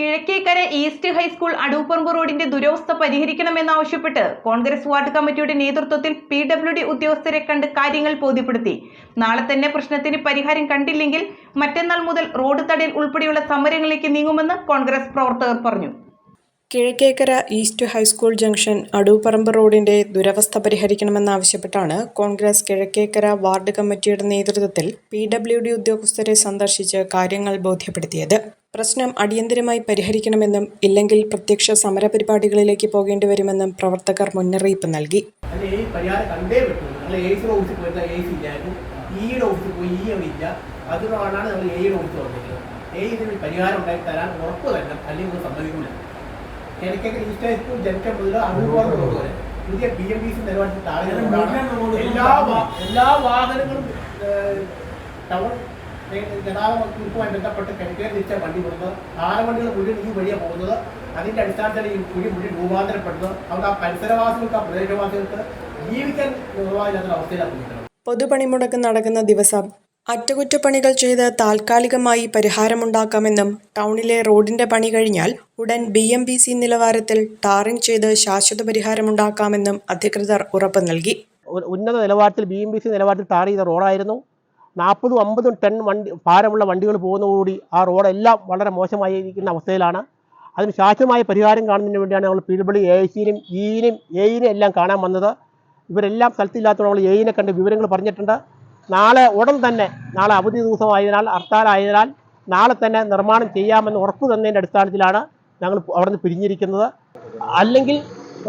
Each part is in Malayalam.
കിഴക്കേക്കര ഈസ്റ്റ് ഹൈസ്കൂൾ അടൂപ്പറമ്പ് റോഡിന്റെ ദുരവസ്ഥ പരിഹരിക്കണമെന്നാവശ്യപ്പെട്ട് കോൺഗ്രസ് വാർഡ് കമ്മിറ്റിയുടെ നേതൃത്വത്തിൽ പി ഡബ്ല്യു ഡി ഉദ്യോഗസ്ഥരെ കണ്ട് കാര്യങ്ങൾ ബോധ്യപ്പെടുത്തി. നാളെ തന്നെ പ്രശ്നത്തിന് പരിഹാരം കണ്ടില്ലെങ്കിൽ മറ്റന്നാൾ മുതൽ റോഡ് തടയൽ ഉൾപ്പെടെയുള്ള സമരങ്ങളിലേക്ക് നീങ്ങുമെന്ന് കോൺഗ്രസ് പ്രവർത്തകർ പറഞ്ഞു. Kizhakkekara east high school junction Adooparambu റോഡിന്റെ ദുരവസ്ഥ പരിഹരിക്കണമെന്നാവശ്യപ്പെട്ടാണ് കോൺഗ്രസ് കിഴക്കേക്കര വാർഡ് കമ്മിറ്റിയുടെ നേതൃത്വത്തിൽ പി ഡബ്ല്യു ഡി ഉദ്യോഗസ്ഥരെ സന്ദർശിച്ച് കാര്യങ്ങൾ ബോധ്യപ്പെടുത്തിയത്. പ്രശ്നം അടിയന്തരമായി പരിഹരിക്കണമെന്നും ഇല്ലെങ്കിൽ പ്രത്യക്ഷ സമര പരിപാടികളിലേക്ക് പോകേണ്ടി വരുമെന്നും പ്രവർത്തകർ മുന്നറിയിപ്പ് നൽകി. പുതിയ ബി എം ബി സി നിലവാരത്തിൽ എല്ലാ എല്ലാ വാഹനങ്ങളും ടൗൺ ഗതാഗത ബന്ധപ്പെട്ട് കിഴക്കേക്ക് തിരിച്ച വണ്ടി നാല് വണ്ടികൾ മുഴുവൻ ഈ വഴിയാണ് പോകുന്നത്. അതിന്റെ അടിസ്ഥാനത്തിൽ ഈ കുഴി മുഴുവൻ രൂപാന്തരപ്പെടുന്നത്. അതുകൊണ്ട് ആ പരിസരവാസികൾക്ക് ആ പ്രദേശവാസികൾക്ക് ജീവിക്കാൻ നിർവാഹമില്ലാത്ത അവസ്ഥയിലാണ് നിൽക്കുന്നത് പൊതുപണിമുടക്ക് നടക്കുന്ന ദിവസം അറ്റകുറ്റപ്പണികൾ ചെയ്ത് താൽക്കാലികമായി പരിഹാരമുണ്ടാക്കാമെന്നും ടൗണിലെ റോഡിന്റെ പണി കഴിഞ്ഞാൽ ഉടൻ ബി എം ബി സി നിലവാരത്തിൽ ടാറിംഗ് ചെയ്ത് ശാശ്വത പരിഹാരമുണ്ടാക്കാമെന്നും അധികൃതർ ഉറപ്പ് നൽകി. ഉന്നത നിലവാരത്തിൽ ബി എം ബി സി നിലവാരത്തിൽ ടാർ ചെയ്ത റോഡായിരുന്നു. നാൽപ്പതും അമ്പതും ടൺ വണ്ടി ഭാരമുള്ള വണ്ടികൾ പോകുന്നതോടുകൂടി ആ റോഡെല്ലാം വളരെ മോശമായിരിക്കുന്ന അവസ്ഥയിലാണ്. അതിന് ശാശ്വതമായ പരിഹാരം കാണുന്നതിന് വേണ്ടിയാണ് നമ്മൾ പീഡബ്ല്യു എ സിനും ഇനും എയിനും എല്ലാം കാണാൻ വന്നത്. ഇവരെല്ലാം സ്ഥലത്തില്ലാത്തപ്പോൾ നമ്മൾ എയിനെ കണ്ട് വിവരങ്ങൾ പറഞ്ഞിട്ടുണ്ട്. നാളെ ഉടൻ തന്നെ നാളെ അവധി ദിവസമായതിനാൽ ഹർത്താലായതിനാൽ നാളെ തന്നെ നിർമ്മാണം ചെയ്യാമെന്ന് ഉറപ്പ് തന്നതിന്റെ അടിസ്ഥാനത്തിലാണ് ഞങ്ങൾ അവിടെ നിന്ന് പിരിഞ്ഞിരിക്കുന്നത്. അല്ലെങ്കിൽ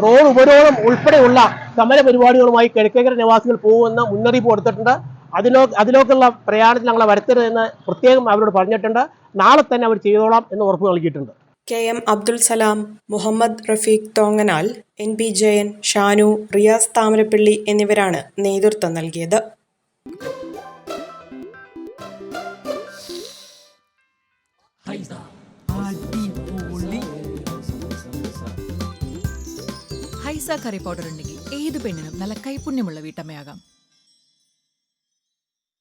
റോഡ് ഉപരോധം ഉൾപ്പെടെയുള്ള സമര പരിപാടികളുമായി കിഴക്കേക്കര നിവാസികൾ പോകുമെന്ന് മുന്നറിയിപ്പ് കൊടുത്തിട്ടുണ്ട്. അതിലോ അതിലേക്കുള്ള പ്രയാണത്തിൽ ഞങ്ങളെ വരുത്തരുത് എന്ന് പ്രത്യേകം അവരോട് പറഞ്ഞിട്ടുണ്ട്. നാളെ തന്നെ അവർ ചെയ്തോളാം എന്ന് ഉറപ്പ് നൽകിയിട്ടുണ്ട്. K M Abdul Salam Muhammad Rafeeq Thonganal N P Jayan Shanu Riyas Thamarappally എന്നിവരാണ് നേതൃത്വം നൽകിയത്. ഹൈസ കറി പൗഡർ ഉണ്ടെങ്കിൽ ഏത് പെണ്ണിനും നല്ല കൈപുണ്യമുള്ള വീട്ടമ്മയാകാം.